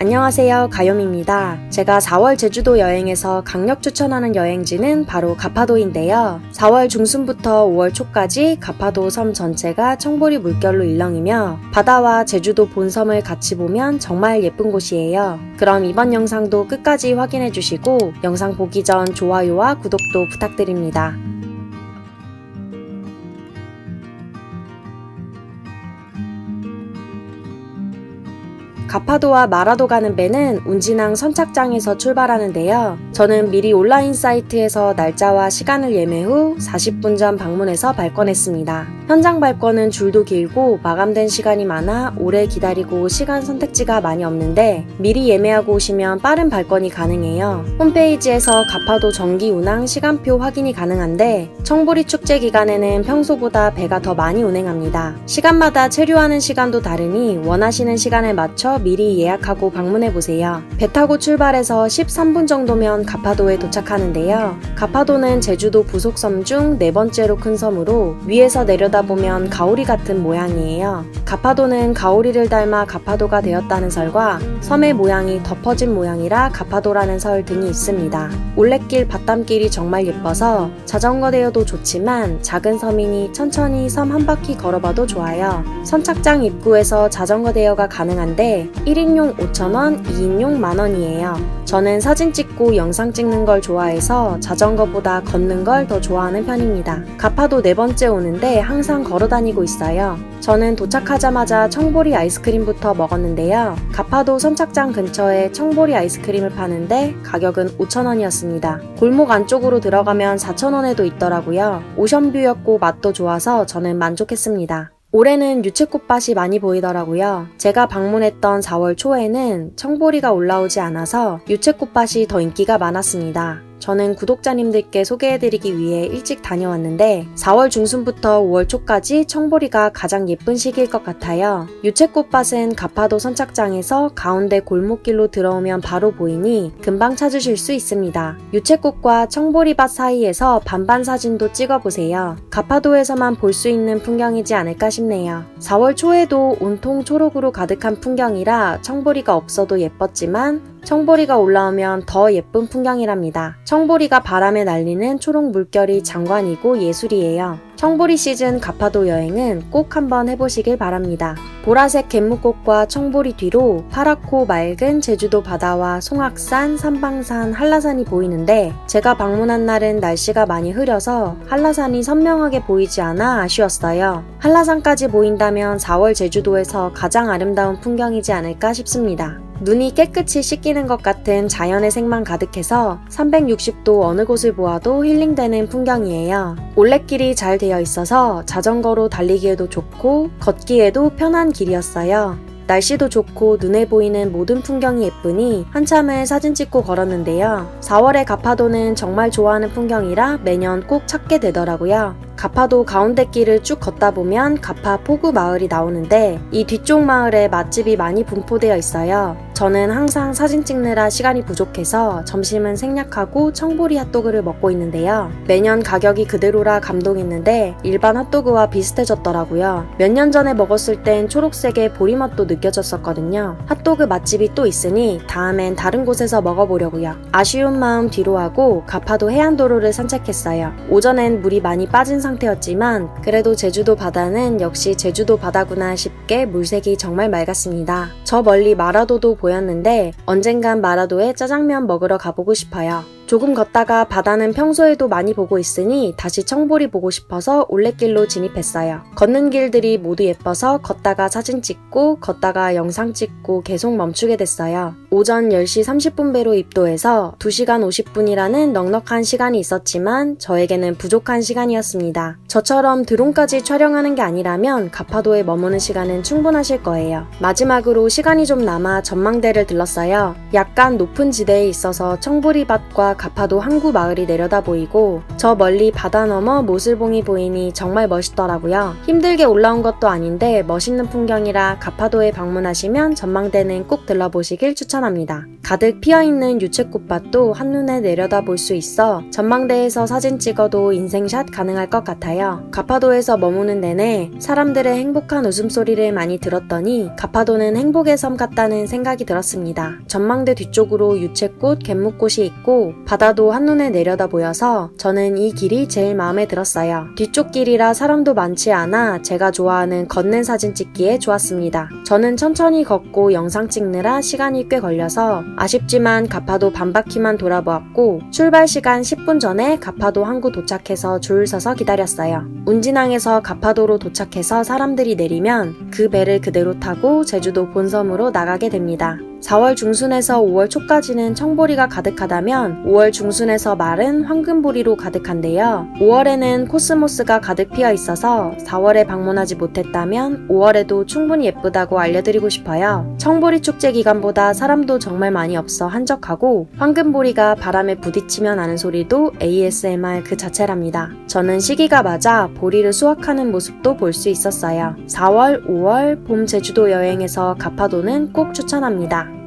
안녕하세요. 가요미입니다. 제가 4월 제주도 여행에서 강력 추천하는 여행지는 바로 가파도인데요. 4월 중순부터 5월 초까지 가파도 섬 전체가 청보리 물결로 일렁이며 바다와 제주도 본섬을 같이 보면 정말 예쁜 곳이에요. 그럼 이번 영상도 끝까지 확인해 주시고 영상 보기 전 좋아요와 구독도 부탁드립니다. 가파도와 마라도 가는 배는 운진항 선착장에서 출발하는데요. 저는 미리 온라인 사이트에서 날짜와 시간을 예매 후 40분 전 방문해서 발권했습니다. 현장 발권은 줄도 길고 마감된 시간이 많아 오래 기다리고 시간 선택지가 많이 없는데 미리 예매하고 오시면 빠른 발권이 가능해요. 홈페이지에서 가파도 정기 운항 시간표 확인이 가능한데 청보리 축제 기간에는 평소보다 배가 더 많이 운행합니다. 시간마다 체류하는 시간도 다르니 원하시는 시간에 맞춰 미리 예약하고 방문해 보세요. 배 타고 출발해서 13분 정도면 가파도에 도착하는데요. 가파도는 제주도 부속섬 중 네 번째로 큰 섬으로 위에서 내려다 보면 가오리 같은 모양이에요. 가파도는 가오리를 닮아 가파도가 되었다는 설과 섬의 모양이 덮어진 모양이라 가파도라는 설 등이 있습니다. 올레길 바람길이 정말 예뻐서 자전거 대여도 좋지만 작은 섬이니 천천히 섬 한 바퀴 걸어봐도 좋아요. 선착장 입구에서 자전거 대여가 가능한데 1인용 5,000원, 2인용 만원이에요. 저는 사진 찍고 영상 찍는 걸 좋아해서 자전거보다 걷는 걸 더 좋아하는 편입니다. 가파도 네 번째 오는데 항상 걸어 다니고 있어요. 저는 도착하자마자 청보리 아이스크림부터 먹었는데요. 가파도 선착장 근처에 청보리 아이스크림을 파는데 가격은 5,000원이었습니다. 골목 안쪽으로 들어가면 4,000원에도 있더라고요. 오션뷰였고 맛도 좋아서 저는 만족했습니다. 올해는 유채꽃밭이 많이 보이더라고요. 제가 방문했던 4월 초에는 청보리가 올라오지 않아서 유채꽃밭이 더 인기가 많았습니다. 저는 구독자님들께 소개해드리기 위해 일찍 다녀왔는데 4월 중순부터 5월 초까지 청보리가 가장 예쁜 시기일 것 같아요. 유채꽃밭은 가파도 선착장에서 가운데 골목길로 들어오면 바로 보이니 금방 찾으실 수 있습니다. 유채꽃과 청보리밭 사이에서 반반 사진도 찍어보세요. 가파도에서만 볼 수 있는 풍경이지 않을까 싶네요. 4월 초에도 온통 초록으로 가득한 풍경이라 청보리가 없어도 예뻤지만 청보리가 올라오면 더 예쁜 풍경이랍니다. 청보리가 바람에 날리는 초록 물결이 장관이고 예술이에요. 청보리 시즌 가파도 여행은 꼭 한번 해보시길 바랍니다. 보라색 갯무꽃과 청보리 뒤로 파랗고 맑은 제주도 바다와 송악산, 삼방산, 한라산이 보이는데 제가 방문한 날은 날씨가 많이 흐려서 한라산이 선명하게 보이지 않아 아쉬웠어요. 한라산까지 보인다면 4월 제주도에서 가장 아름다운 풍경이지 않을까 싶습니다. 눈이 깨끗이 씻기는 것 같은 자연의 색만 가득해서 360도 어느 곳을 보아도 힐링되는 풍경이에요. 올레길이 잘 되어 있어서 자전거로 달리기에도 좋고 걷기에도 편한 길이었어요. 날씨도 좋고 눈에 보이는 모든 풍경이 예쁘니 한참을 사진 찍고 걸었는데요. 4월의 가파도는 정말 좋아하는 풍경이라 매년 꼭 찾게 되더라고요. 가파도 가운데 길을 쭉 걷다 보면 가파 포구 마을이 나오는데 이 뒤쪽 마을에 맛집이 많이 분포되어 있어요. 저는 항상 사진 찍느라 시간이 부족해서 점심은 생략하고 청보리 핫도그를 먹고 있는데요. 매년 가격이 그대로라 감동했는데 일반 핫도그와 비슷해졌더라고요. 몇 년 전에 먹었을 땐 초록색의 보리맛도 느껴졌었거든요. 핫도그 맛집이 또 있으니 다음엔 다른 곳에서 먹어보려고요. 아쉬운 마음 뒤로 하고 가파도 해안도로를 산책했어요. 오전엔 물이 많이 빠진 상태였지만 그래도 제주도 바다는 역시 제주도 바다구나 싶게 물색이 정말 맑았습니다. 저 멀리 마라도도 보였 는데 언젠간 마라도에 짜장면 먹으러 가보고 싶어요. 조금 걷다가 바다는 평소에도 많이 보고 있으니 다시 청보리 보고 싶어서 올레길로 진입했어요. 걷는 길들이 모두 예뻐서 걷다가 사진 찍고 걷다가 영상 찍고 계속 멈추게 됐어요. 오전 10시 30분 배로 입도해서 2시간 50분이라는 넉넉한 시간이 있었지만 저에게는 부족한 시간이었습니다. 저처럼 드론까지 촬영하는 게 아니라면 가파도에 머무는 시간은 충분하실 거예요. 마지막으로 시간이 좀 남아 전망대를 들렀어요. 약간 높은 지대에 있어서 청보리밭과 가파도 항구 마을이 내려다 보이고 저 멀리 바다 너머 모슬봉이 보이니 정말 멋있더라고요. 힘들게 올라온 것도 아닌데 멋있는 풍경이라 가파도에 방문하시면 전망대는 꼭 들러보시길 추천합니다. 가득 피어있는 유채꽃밭도 한눈에 내려다 볼 수 있어 전망대에서 사진 찍어도 인생샷 가능할 것 같아요. 가파도에서 머무는 내내 사람들의 행복한 웃음소리를 많이 들었더니 가파도는 행복의 섬 같다는 생각이 들었습니다. 전망대 뒤쪽으로 유채꽃, 갯묵꽃이 있고 바다도 한눈에 내려다 보여서 저는 이 길이 제일 마음에 들었어요. 뒤쪽 길이라 사람도 많지 않아 제가 좋아하는 걷는 사진 찍기에 좋았습니다. 저는 천천히 걷고 영상 찍느라 시간이 꽤 걸려서 아쉽지만 가파도 반바퀴만 돌아보았고 출발 시간 10분 전에 가파도 항구 도착해서 줄 서서 기다렸어요. 운진항에서 가파도로 도착해서 사람들이 내리면 그 배를 그대로 타고 제주도 본섬으로 나가게 됩니다. 4월 중순에서 5월 초까지는 청보리가 가득하다면 5월 중순에서 말은 황금보리로 가득한데요. 5월에는 코스모스가 가득 피어 있어서 4월에 방문하지 못했다면 5월에도 충분히 예쁘다고 알려드리고 싶어요. 청보리 축제 기간보다 사람도 정말 많이 없어 한적하고 황금보리가 바람에 부딪히면 나는 소리도 ASMR 그 자체랍니다. 저는 시기가 맞아 보리를 수확하는 모습도 볼 수 있었어요. 4월, 5월 봄 제주도 여행에서 가파도는 꼭 추천합니다.